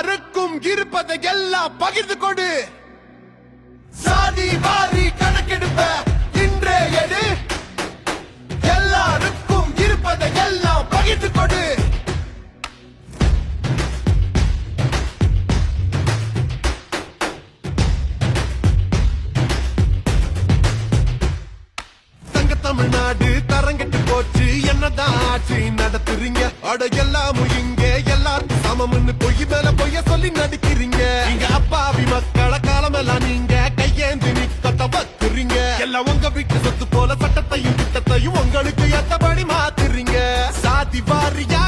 எல்லாருக்கும் இருப்பதை எல்லாம் பகிர்ந்து கொடு. சாதி வாரி கணக்கெடுப்ப இன்றே எடு. எல்லாருக்கும் இருப்பதை எல்லாம் பகிர்ந்து கொடு. தங்க தமிழ்நாடு தரங்கெட்டு போச்சு. என்னதான் ஆட்சி நடத்துறீங்க? அடையல் சமம்னு பொய் மேல பொய்ய சொல்லி நடிக்கிறீங்க. இங்க அப்பாவி மக்களை காலமெல்லாம் நீங்க கையேந்தி நிக்கத்த பத்துறீங்க எல்லாம் உங்க வீட்டு சொத்து போல சட்டத்தையும் திட்டத்தையும் உங்களுக்கு ஏத்தபடி மாத்துறீங்க. சாதி வாரியா